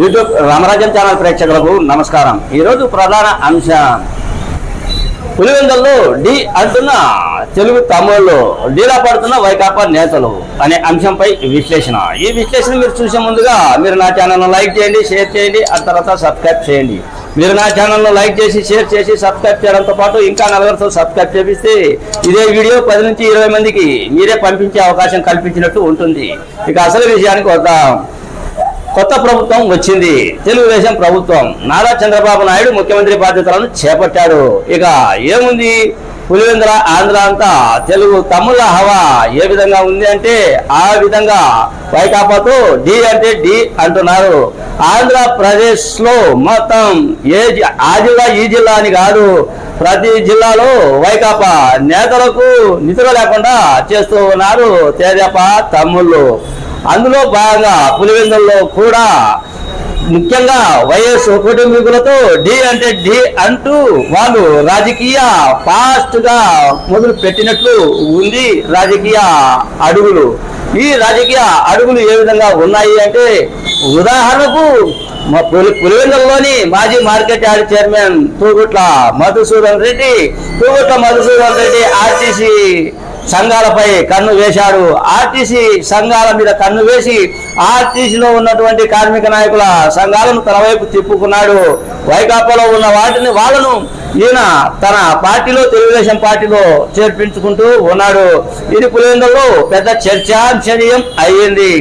YouTube Ramarajan channel ప్రేక్షకులకు నమస్కారం. ఈరోజు ప్రధాన అంశం. పులివెందల్లో డి అంటున్న తెలుగు తమ్ముళ్ళు డీలా పడుతున్న వైకాపా నేతలు అనే అంశంపై విశ్లేషణ. ఈ విశ్లేషణ మీరు చూసే ముందుగా మీరు నా ఛానల్ను లైక్ చేయండి షేర్ చేయండి ఆ తర్వాత సబ్స్క్రైబ్ చేయండి. మీరు నా ఛానల్ను లైక్ చేసి షేర్ చేసి సబ్స్క్రైబ్ చేయడంతో పాటు ఇంకా నలుగురితో సబ్స్క్రైబ్ చేపిస్తే ఇదే వీడియో పది నుంచి ఇరవై మందికి మీరే పంపించే అవకాశం కల్పించినట్టు ఉంటుంది. ఇక అసలు విషయానికి వద్దాం. కొత్త ప్రభుత్వం వచ్చింది. తెలుగుదేశం ప్రభుత్వం. నారా చంద్రబాబు నాయుడు ముఖ్యమంత్రి బాధ్యతలను చేపట్టాడు. ఇక ఏముంది? పులివెందుల ఆంధ్ర అంతా తెలుగు తమ్ముళ్ళ హవా ఏ విధంగా ఉంది అంటే ఆ విధంగా వైకాపాతో డి అంటే డి అంటున్నారు. ఆంధ్రప్రదేశ్లో మొత్తం ఏ జి- ఆ జిల్లా ఈ జిల్లా అని కాదు ప్రతి జిల్లాలో వైకాపా నేతలకు నిధులు లేకుండా చేస్తూ ఉన్నారు. తేజప తమ్ముళ్ళు. అందులో భాగంగా పులివెందుల్లో కూడా ముఖ్యంగా వైఎస్ కుటుంబీకులతో డి అంటే డి అంటూ వాళ్ళు రాజకీయ ఫాస్ట్గా మొదలు పెట్టినట్లు ఉంది రాజకీయ అడుగులు. ఈ రాజకీయ అడుగులు ఏ విధంగా ఉన్నాయి అంటే ఉదాహరణకు మా పులి పులివెందులలోని మాజీ market yard chairman Thugutla Madhusudhan Reddy Thugutla Madhusudhan Reddy RTC సంఘాలపై కన్ను వేశాడు. ఆర్టీసీ సంఘాల మీద కన్ను వేసి ఆర్టీసీలో ఉన్నటువంటి కార్మిక నాయకుల సంఘాలను తన వైపు తిప్పుకున్నాడు. వైకాపాలో ఉన్న వాటిని వాళ్ళను ఈయన తన పార్టీలో తెలుగుదేశం పార్టీలో చేర్పించుకుంటూ ఉన్నాడు. ఇది పులివెందులో పెద్ద చర్చాంశనీయం అయ్యింది.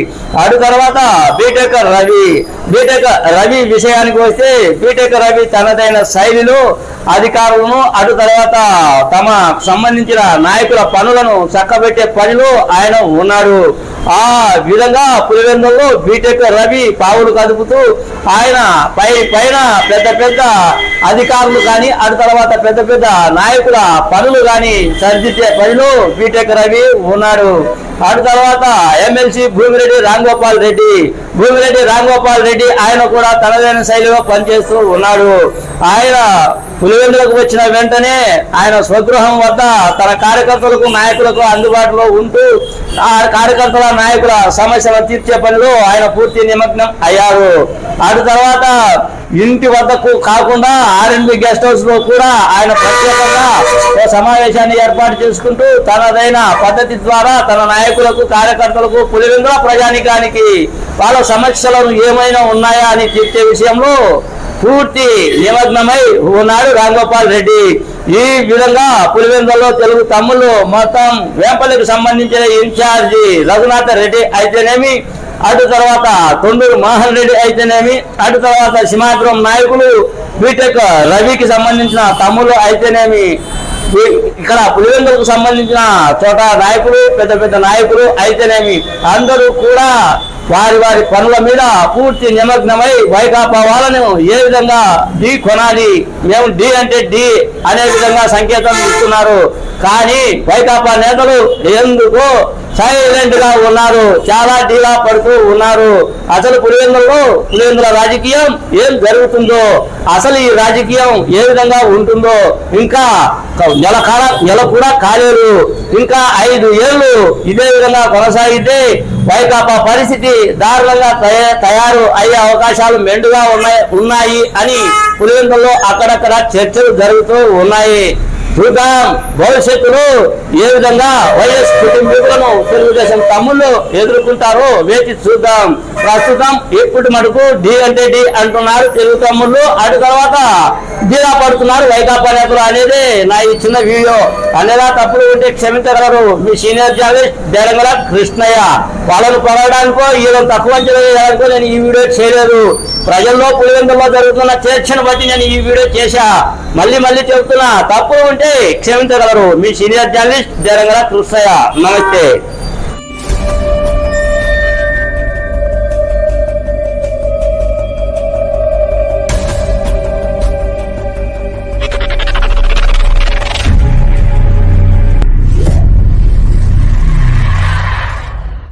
అటు తర్వాత బీటెక్ రవి బీటెక్ రవి విషయానికి వస్తే బీటెక్ రవి తనదైన శైలిలో అధికారులను అటు తర్వాత తమ సంబంధించిన నాయకుల పనులను చక్కబెట్టే పనిలో ఆయన ఉన్నాడు ఆ విధంగా పులివెందుల్లో బీటెక్ రవి పావులు కదుపుతూ ఆయన పై పైన పెద్ద పెద్ద అధికారులు కానీ అటు తర్వాత పెద్ద పెద్ద నాయకుల పనులు కానీ సరిదిద్దే పనిలో బీటెక్ రవి ఉన్నాడు అటు తర్వాత ఎమ్మెల్సీ భూమిరెడ్డి రాంగోపాల్ రెడ్డి. భూమిరెడ్డి రాంగోపాల్ రెడ్డి ఆయన కూడా తనదైన శైలిలో పనిచేస్తూ ఉన్నాడు. ఆయన పులివెందులకు వచ్చిన వెంటనే ఆయన స్వగృహం వద్ద తన కార్యకర్తలకు నాయకులకు అందుబాటులో ఉంటూ ఆ కార్యకర్తల నాయకుల సమస్యల తీర్చే పనిలో ఆయన పూర్తి నిమగ్నం అయ్యారు. అటు తర్వాత ఇంటి వద్దకు కాకుండా ఆర్ఎన్బి గెస్ట్ హౌస్లో కూడా ఆయన ప్రత్యేకంగా ఓ సమావేశాన్ని ఏర్పాటు చేసుకుంటూ తనదైన పద్ధతి ద్వారా తన నాయకులకు కార్యకర్తలకు పులివెందుల ప్రజానికానికి వాళ్ళ సమస్యలను ఏమైనా ఉన్నాయా అని తీర్చే విషయంలో పూర్తి నిమగ్నమై ఉన్నాడు రాంగోపాల్ రెడ్డి. ఈ విధంగా పులివెందులలో తెలుగు తమ్ముళ్ళు మొత్తం వేంపల్లికి సంబంధించిన ఇన్ఛార్జి రఘునాథ రెడ్డి అయితేనేమి అటు తర్వాత తొండూరు మోహన్ రెడ్డి అయితేనేమి అటు తర్వాత సింహాద్రం నాయకులు బీటెక్ రవికి సంబంధించిన తమ్ముళ్ళు అయితేనేమి ఇక్కడ పులివెందులకు సంబంధించిన చోట నాయకులు పెద్ద పెద్ద నాయకులు అయితేనేమి అందరూ కూడా వారి వారి పనుల మీద పూర్తి నిమగ్నమై వైకాపా వాళ్ళను ఏ విధంగా డి కొనాలి మేము డి అంటే డి అనే విధంగా సంకేతం ఇస్తున్నారు. కానీ వైకాపా నేతలు ఎందుకు సైలెంట్గా ఉన్నారు. చాలా డీలా పడుతూ ఉన్నారు. అసలు పులివెందులలో పులివెందుల రాజకీయం ఏం జరుగుతుందో అసలు ఈ రాజకీయం ఏ విధంగా ఉంటుందో ఇంకా నెల కాల నెల కూడా కాలేదు. ఇంకా ఐదు ఏళ్ళు ఇదే విధంగా కొనసాగితే వైకాపా పరిస్థితి దారుణంగా తయ- తయారు అయ్యే అవకాశాలు మెండుగా ఉన్నాయి ఉన్నాయి అని పులివెందులలో అక్కడక్కడ చర్చలు జరుగుతూ ఉన్నాయి. చూద్దాం. భవిష్యత్తులో ఏ విధంగా వైఎస్ కుటుంబీకులను తెలుగుదేశం తమ్ముళ్ళు ఎదుర్కొంటారో వేచి చూద్దాం. ప్రస్తుతం ఇప్పుడు మటుకు డి అంటే డి అంటున్నారు తెలుగు తమ్ముళ్ళు. అటు తర్వాత డీలా పడుతున్నారు వైకాపా నేతలు అనేది నా ఈ చిన్న వీడియో. అనేలా తప్పులు ఉంటే క్షమించగలరు. మీ సీనియర్ జర్నలిస్ట్ దేరంగల కృష్ణయ్య. వాళ్ళను పొగడానికో వీళ్ళని తక్కువ అంచనా వేయడానికో నేను ఈ వీడియో చేయలేదు. ప్రజల్లో పులివెందుల్లో జరుగుతున్న చర్చను బట్టి నేను ఈ వీడియో చేశా. మళ్ళీ మళ్ళీ చెబుతున్నా. తప్పు ఉంటే క్షమించగలరు. మీ సీనియర్ జర్నలిస్ట్ దేరంగల కృష్ణయ్య. నమస్తే.